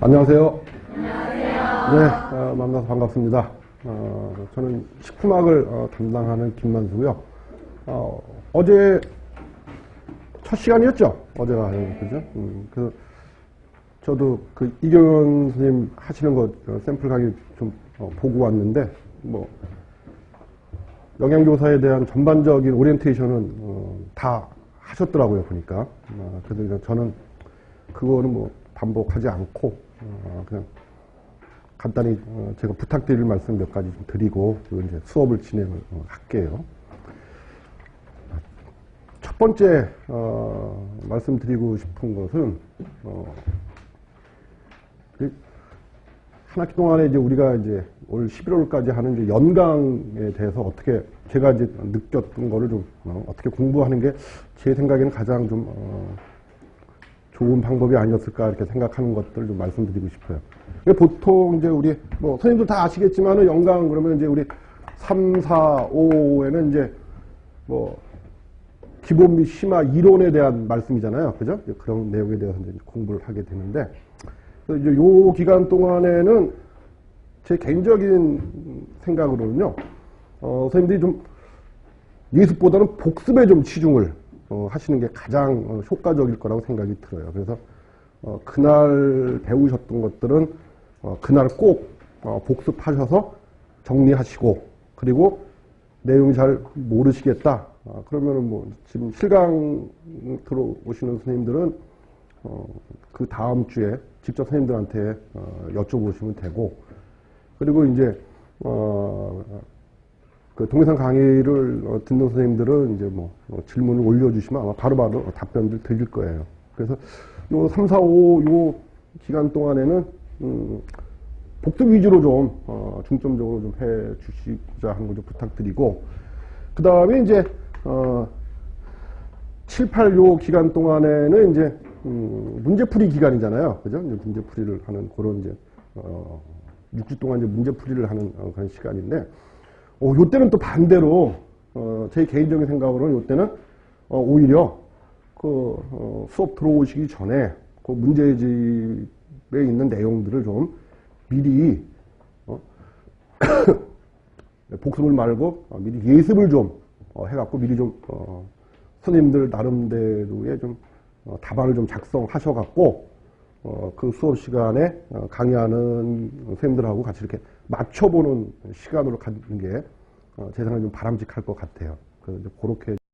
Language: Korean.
안녕하세요. 네, 어, 만나서 반갑습니다. 어, 저는 식품학을 어, 담당하는 김만수고요. 어, 어제 첫 시간이었죠? 어제가 그죠? 음, 그 저도 그 이경현 선생님 하시는 거 어, 샘플 강의 좀 어, 보고 왔는데 뭐 영양교사에 대한 전반적인 오리엔테이션은 어, 다 하셨더라고요 보니까 어, 그래서 저는 그거는 뭐 반복하지 않고 어, 그냥 간단히 어, 제가 부탁드릴 말씀 몇 가지 좀 드리고 이제 수업을 진행을 어, 할게요. 첫 번째 어, 말씀드리고 싶은 것은 어, 그한 학기 동안에 이제 우리가 이제 올 11월까지 하는 이제 연강에 대해서 어떻게 제가 이제 느꼈던 거를 좀 어, 떻게 공부하는 게 제 생각에는 가장 좀 어, 좋은 방법이 아니었을까 이렇게 생각하는 것들을 좀 말씀드리고 싶어요. 보통 이제 우리 뭐 선생님들 다 아시겠지만은 연강 그러면 이제 우리 3, 4, 5에는 이제 뭐 기본 및 심화 이론에 대한 말씀이잖아요. 그죠? 그런 내용에 대해서 이제 공부를 하게 되는데 이제 요 기간 동안에는 제 개인적인 생각으로는요. 어, 선생님들이 좀 예습보다는 복습에 좀 치중을 어, 하시는 게 가장 어, 효과적일 거라고 생각이 들어요. 그래서 어, 그날 배우셨던 것들은 어, 그날 꼭 어, 복습하셔서 정리하시고 그리고 내용이 잘 모르시겠다. 아, 그러면은 뭐 지금 실강 들어오시는 선생님들은 어, 그 다음 주에 직접 선생님들한테 어, 여쭤보시면 되고 그리고 이제 어, 그 동영상 강의를 어, 듣는 선생님들은 이제 뭐 어, 질문을 올려주시면 아마 바로바로 답변을 드릴 거예요. 그래서 요 3, 4, 5, 요 기간 동안에는, 음, 복습 위주로 좀, 어, 중점적으로 좀 해 주시고자 하는 걸좀 부탁드리고, 그 다음에 이제, 어, 7, 8, 요 기간 동안에는 이제, 음, 문제풀이 기간이잖아요. 그죠? 이제 문제풀이를 하는 그런 이제, 어, 6주 동안 이제 문제풀이를 하는 어, 그런 시간인데, 어, 요 때는 또 반대로, 어, 제 개인적인 생각으로는 요 때는, 어, 오히려, 그, 어, 수업 들어오시기 전에, 그 문제집에 있는 내용들을 좀 미리, 어, 복습을 말고, 어, 미리 예습을 좀, 어, 해갖고 미리 좀, 어, 선생님들 나름대로의 좀, 어, 답안을 좀 작성하셔갖고, 어, 그 수업 시간에 어, 강의하는 선생님들하고 같이 이렇게 맞춰보는 시간으로 갖는 게, 어, 제 생각에 좀 바람직할 것 같아요. 그래서 그렇게